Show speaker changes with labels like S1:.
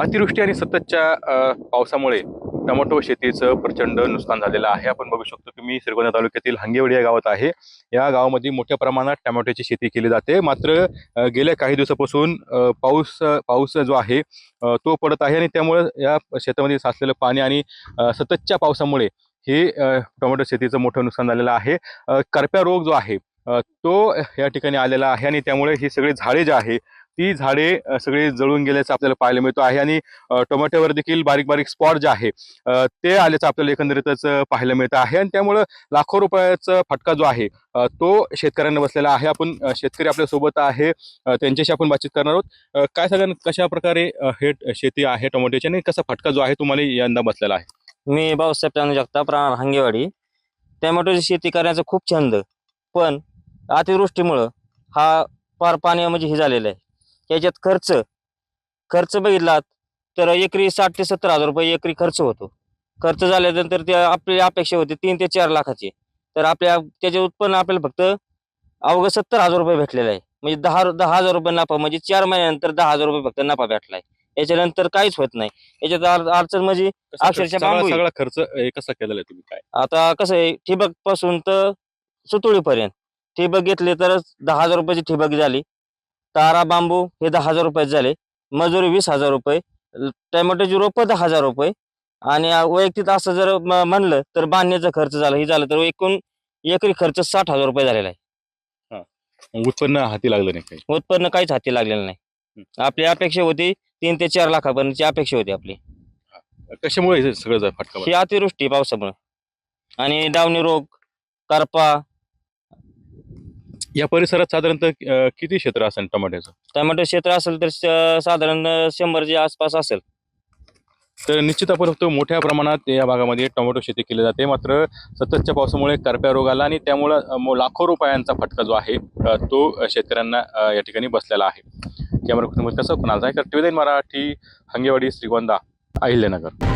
S1: अतिवृष्टी आणि सततच्या पावसामुळे टोमॅटो शेतीचं प्रचंड नुकसान झालेलं आहे. आपण बघू शकतो की मी श्रीगोंदा तालुक्यातील हंगेवाडी या गावात आहे. या गावामध्ये मोठ्या प्रमाणात टोमॅटोची शेती केली जाते. मात्र गेल्या काही दिवसापासून पाऊस पाऊस जो आहे तो पडत आहे आणि त्यामुळे या शेतामध्ये साचलेलं पाणी आणि सततच्या पावसामुळे हे टोमॅटो शेतीचं मोठं नुकसान झालेलं आहे. करप्या रोग जो आहे तो या ठिकाणी आलेला आहे आणि त्यामुळे ही सगळी झाडे जे आहे ती झाडे सगळी जळून गेल्याचं आपल्याला पाहायला मिळतो आहे आणि टोमॅटोवर देखील बारीक बारीक स्पॉट जे आहे ते आल्याचं आपल्याला एकंदरीतच पाहायला मिळतं आहे आणि त्यामुळं लाखो रुपयाचा फटका जो आहे तो शेतकऱ्यांना बसलेला आहे. आपण शेतकरी आपल्यासोबत आहे त्यांच्याशी आपण बातचीत करणार आहोत. काय सगळं कशा प्रकारे हे शेती आहे टोमॅटोची आणि कसा फटका जो आहे तुम्हाला यंदा बसलेला आहे?
S2: मी भाऊसाहेब चांदू जगताप राहणार हंगेवाडी. टोमॅटोची शेती करण्याचा खूप छंद पण अतिवृष्टीमुळं हा फार पाणी म्हणजे हे झालेलं आहे. याच्यात खर्च खर्च बघितला तर एकरी साठ ते सत्तर हजार रुपये एकरी खर्च होतो. खर्च झाल्यानंतर ते आपली अपेक्षा होती तीन ते चार लाखाची. तर आपल्या त्याचे उत्पन्न आपल्याला फक्त अवघं सत्तर हजार रुपये भेटलेलं आहे. म्हणजे दहा दहा हजार रुपये नफा म्हणजे चार महिन्यानंतर दहा हजार रुपये फक्त नफा भेटलाय. याच्यानंतर काहीच होत नाही. याच्यात अड- अडचण म्हणजे अक्षरशः
S1: खर्च कसा केलेला आहे तुम्ही काय?
S2: आता कसं आहे ठिबकपासून तर सुतुळीपर्यंत. ठिबक घेतले तर दहा हजार रुपयाची ठिबक झाली. तारा बांबू हे दहा हजार रुपयाचे झाले. मजुरी वीस हजार रुपये. टोमॅटोची रोपं दहा हजार रुपये. आणि वैयक्तिक असं जर म्हणलं तर बांधण्याचा खर्च झाला हे झालं तर एकूण एकरी खर्च साठ हजार रुपये झालेला आहे.
S1: उत्पन्न हाती लागलं नाही काही.
S2: उत्पन्न काहीच हाती लागलेलं नाही. आपली अपेक्षा होती तीन ते चार लाखापर्यंतची अपेक्षा होती आपली.
S1: कशामुळे सगळं
S2: ही अतिवृष्टी पावसामुळे. आणि डावणी रोग करपा
S1: या परिसरात साधारणतः किती क्षेत्र असेल टोमॅटोचं
S2: टोमॅटो क्षेत्र असेल तर श- साधारण शंभरच्या आसपास असेल.
S1: तर निश्चित आपण बघतो मोठ्या प्रमाणात या भागामध्ये टोमॅटो शेती केली जाते. मात्र सततच्या पावसामुळे करप्या रोग आला आणि त्यामुळं अ, मो- लाखो रुपयांचा फटका जो आहे अ, तो अ, शेतकऱ्यांना अ, या ठिकाणी बसलेला आहे. कॅमेरा कुटुंब कसं? कुणाल जायकर टीव्ही मराठी हंगेवाडी श्रीगोंदा अहिल्यानगर.